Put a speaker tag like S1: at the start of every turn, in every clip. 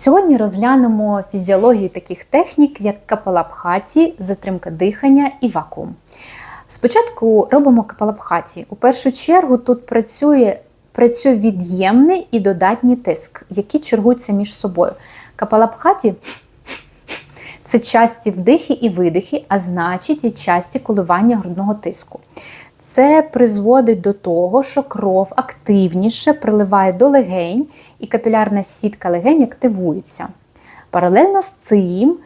S1: Сьогодні розглянемо фізіологію таких технік, як капалабхаті, затримка дихання і вакуум. Спочатку робимо капалабхаті. У першу чергу тут працює працює від'ємний і додатній тиск, які чергуються між собою. Капалабхаті це часті вдихи і видихи, а значить і часті коливання грудного тиску. Це призводить до того, що кров активніше приливає до легень, і капілярна сітка легень активується. Паралельно з цим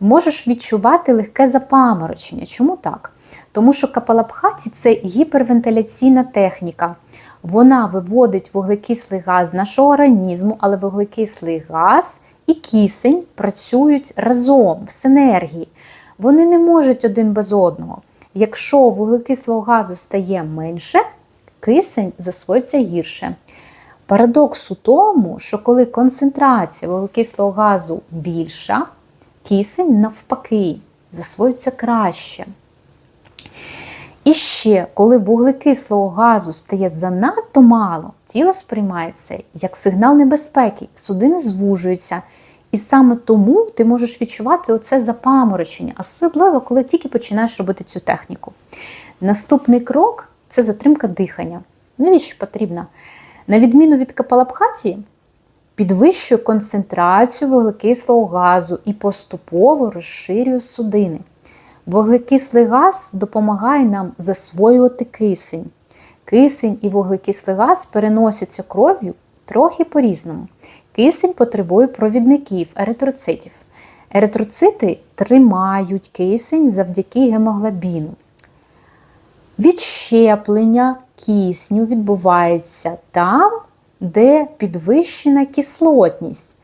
S1: можеш відчувати легке запаморочення. Чому так? Тому що капалабхаті це гіпервентиляційна техніка. Вона виводить вуглекислий газ з нашого організму, але вуглекислий газ і кисень працюють разом в синергії. Вони не можуть один без одного. Якщо вуглекислого газу стає менше, кисень засвоїться гірше. Парадокс у тому, що коли концентрація вуглекислого газу більша, кисень навпаки засвоїться краще. І ще, коли вуглекислого газу стає занадто мало, тіло сприймає це як сигнал небезпеки, судини звужуються. І саме тому ти можеш відчувати оце запаморочення, особливо, коли тільки починаєш робити цю техніку. Наступний крок це затримка дихання. Навіщо потрібна? На відміну від капалабхаті, підвищує концентрацію вуглекислого газу і поступово розширює судини. Вуглекислий газ допомагає нам засвоювати кисень. Кисень і вуглекислий газ переносяться кров'ю трохи по-різному. Кисень потребує провідників, еритроцитів. Еритроцити тримають кисень завдяки гемоглобіну. Відщеплення кисню відбувається там, де підвищена кислотність,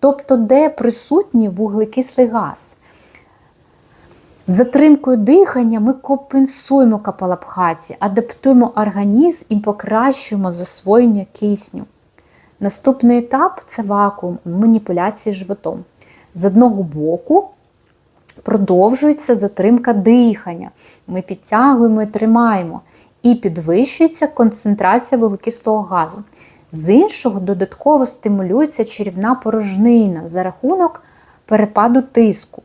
S1: тобто де присутній вуглекислий газ. Затримкою дихання ми компенсуємо капалабхаті, адаптуємо організм і покращуємо засвоєння кисню. Наступний етап це вакуум, маніпуляції животом. З одного боку продовжується затримка дихання. Ми підтягуємо і тримаємо, і підвищується концентрація вуглекислого газу. З іншого, додатково стимулюється черівна порожнина за рахунок перепаду тиску.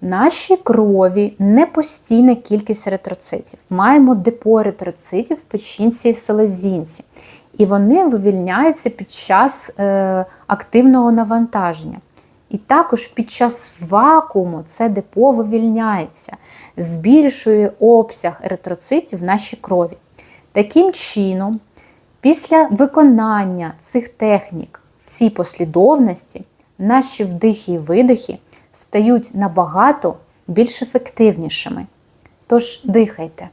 S1: В нашій крові не постійна кількість еритроцитів. Маємо депо еритроцитів в печінці і селезінці. І вони вивільняються під час е, активного навантаження. І також під час вакууму це депо вивільняється, збільшує обсяг еритроцитів в нашій крові. Таким чином, після виконання цих технік, цій послідовності, наші вдихи і видихи стають набагато більш ефективнішими. Тож дихайте.